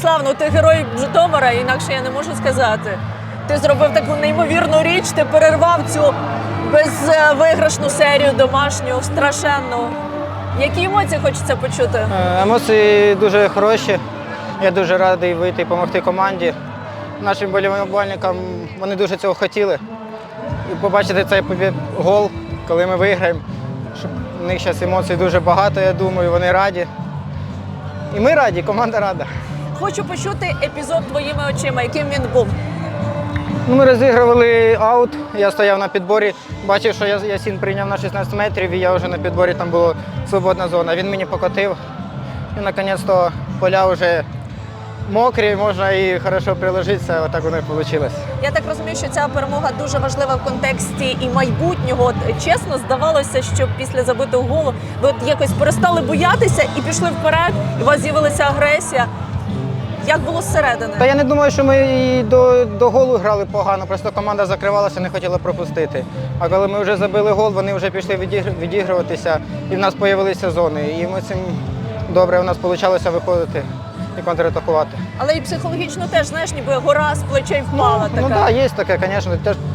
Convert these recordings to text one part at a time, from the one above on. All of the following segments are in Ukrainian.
Славно, ти герой Житомира, інакше я не можу сказати. Ти зробив таку неймовірну річ, ти перервав цю безвиграшну серію домашню, страшенну. Які емоції хочеться почути? Е, Емоції дуже хороші. Я дуже радий вийти і допомогти команді. Нашим болівальникам вони дуже цього хотіли. І побачити цей гол, коли ми виграємо. У них зараз емоцій дуже багато, я думаю, вони раді. І ми раді, команда рада. Хочу почути епізод твоїми очима, яким він був. Ну, ми розігрували аут, я стояв на підборі, бачив, що Я- Ясін прийняв на 16 метрів, і я вже на підборі там була свободна зона. Він мені покотив. І наконець-то поля вже мокрі, можна і хорошо приложитися, отак воно і вийшло. Я так розумію, що ця перемога дуже важлива в контексті і майбутнього. От, чесно, здавалося, що після забитого голу ви от якось перестали боятися і пішли вперед, і у вас з'явилася агресія. Як було зсередини? Та я не думаю, що ми і до, до голу грали погано, просто команда закривалася, не хотіла пропустити. А коли ми вже забили гол, вони вже пішли відігр- відігруватися, і в нас з'явилися зони. І ми цим добре у нас вийшло виходити і контратакувати. Але і психологічно теж, знаєш, ніби гора з плечей впала Ну така. так, да, є таке, звісно.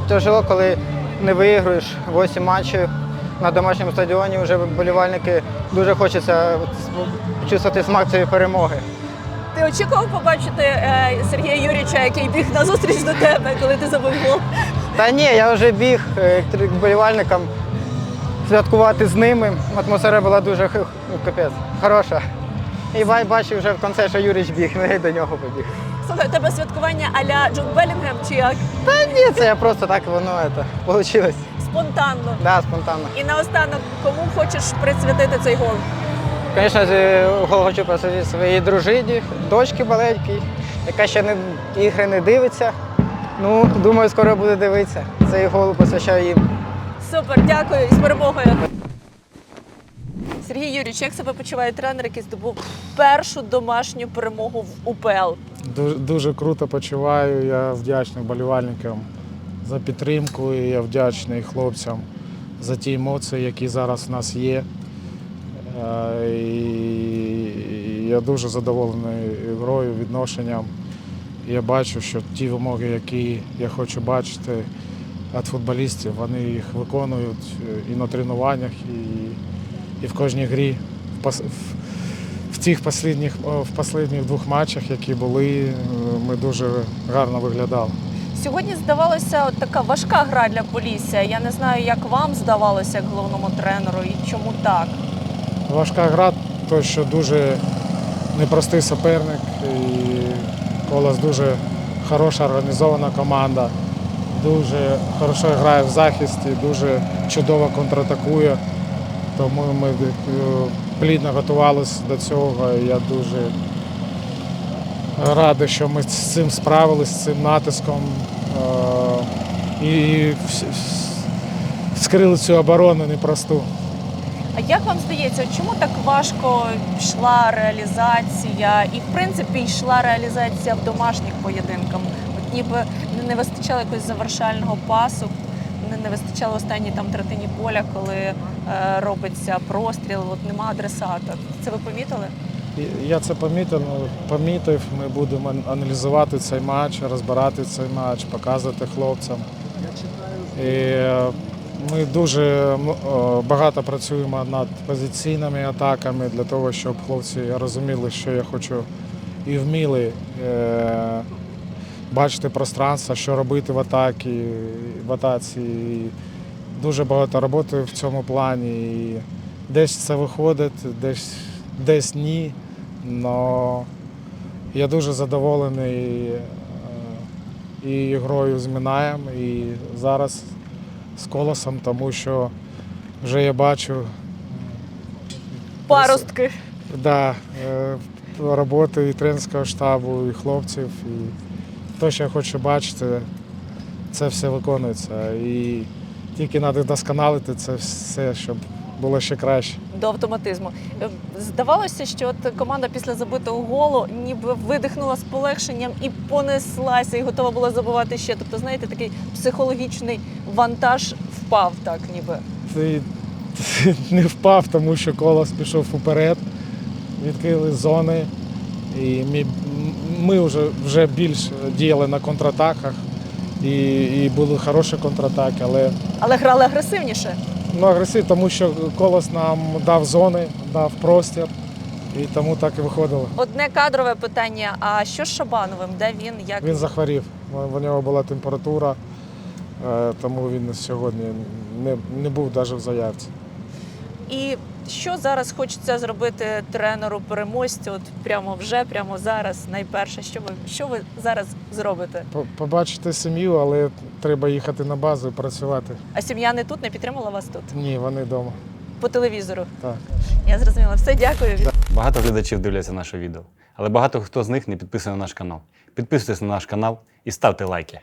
Тяжело, коли не виіграєш 8 матчів на домашньому стадіоні. Вже болівальники дуже хочеться чувствувати смак цієї перемоги. Ти очікував побачити е, Сергія Юрійовича, який біг на зустріч до тебе, коли ти забив гол? Та ні, я вже біг е, болівальникам святкувати з ними. Атмосфера була дуже ну, капець, хороша. І бай- бачив вже в кінці, що Юрич біг, ну я до нього побіг. Слухай, у тебе святкування а-ля Джон Белінгем чи як? Та ні, це я просто так воно це, вийшло. Спонтанно. Да, спонтанно. І наостанок, кому хочеш присвятити цей гол? Звісно, хочу просити своїй дружині, дочці маленькій, яка ще не, ігри не дивиться. Ну, думаю, скоро буде дивитися. Цей гол посвящаю їм. Супер, дякую і з перемогою. Сергій Юрійович, як себе почуває тренер, який здобув першу домашню перемогу в УПЛ? Дуже, дуже круто почуваю. Я вдячний болівальникам за підтримку. І я вдячний хлопцям за ті емоції, які зараз в нас є. Е, І я дуже задоволений грою, відношенням. Я бачу, що ті вимоги, які я хочу бачити від футболістів, вони їх виконують і на тренуваннях, і, і в кожній грі. В в- цих останніх, в останніх двох матчах, які були, е, ми дуже гарно виглядали. Сьогодні здавалося така важка гра для Полісся. Я не знаю, як вам здавалося, як головному тренеру, і чому так. Важка гра, то що дуже непростий суперник. І Колос дуже хороша організована команда, дуже хорошо грає в захисті, дуже чудово контратакує. Тому ми е, плідно готувалися до цього. І я дуже радий, що ми з цим справилися, з цим натиском. Е, І вс- вс- вскрили цю оборону непросту. А як вам здається, чому так важко йшла реалізація, і в принципі йшла реалізація в домашніх поєдинках? От ніби не вистачало якогось завершального пасу, не, вистачало останній там третині поля, коли е, робиться простріл, от нема адресата. Це ви помітили? Я це помітив, ну, помітив. Ми будемо аналізувати цей матч, розбирати цей матч, показувати хлопцям. І е, ми дуже багато працюємо над позиційними атаками для того, щоб хлопці розуміли, що я хочу і вміли е, бачити пространство, що робити в атаці, в атаці. Дуже багато роботи в цьому плані. І десь це виходить, десь, десь ні. Но я дуже задоволений е, і грою з Мінаєм, і зараз з колосом, тому що вже я бачу Паростки. да, роботи і тренерського штабу, і хлопців. І те, що я хочу бачити, це все виконується. І тільки треба досконалити це все, щоб було ще краще. до автоматизму. Е, Здавалося, що от команда після забитого голу ніби видихнула з полегшенням і понеслася, і готова була забивати ще. Тобто, знаєте, такий психологічний вантаж впав так, ніби. Ти, ти не впав, тому що колос пішов уперед, відкрили зони. І ми, ми вже, вже більш діяли на контратаках і, і були хороші контратаки, але Але грали агресивніше. Ну, агресив, тому що колос нам дав зони, дав простір, і тому так і виходило. Одне кадрове питання: а що з Шабановим? Де він? Як Він захворів, у нього була температура, е, тому він сьогодні не, не був навіть в заявці. І що зараз хочеться зробити тренеру переможцю? От прямо вже, прямо зараз, найперше, що ви що ви зараз зробите? По- Побачити сім'ю, але треба їхати на базу і працювати. А сім'я не тут не підтримала вас тут Ні, вони вдома. по телевізору. Так. Я зрозуміла. Все, дякую. Багато глядачів дивляться наше відео, але багато хто з них не підписаний на наш канал. Підписуйтесь на наш канал і ставте лайки.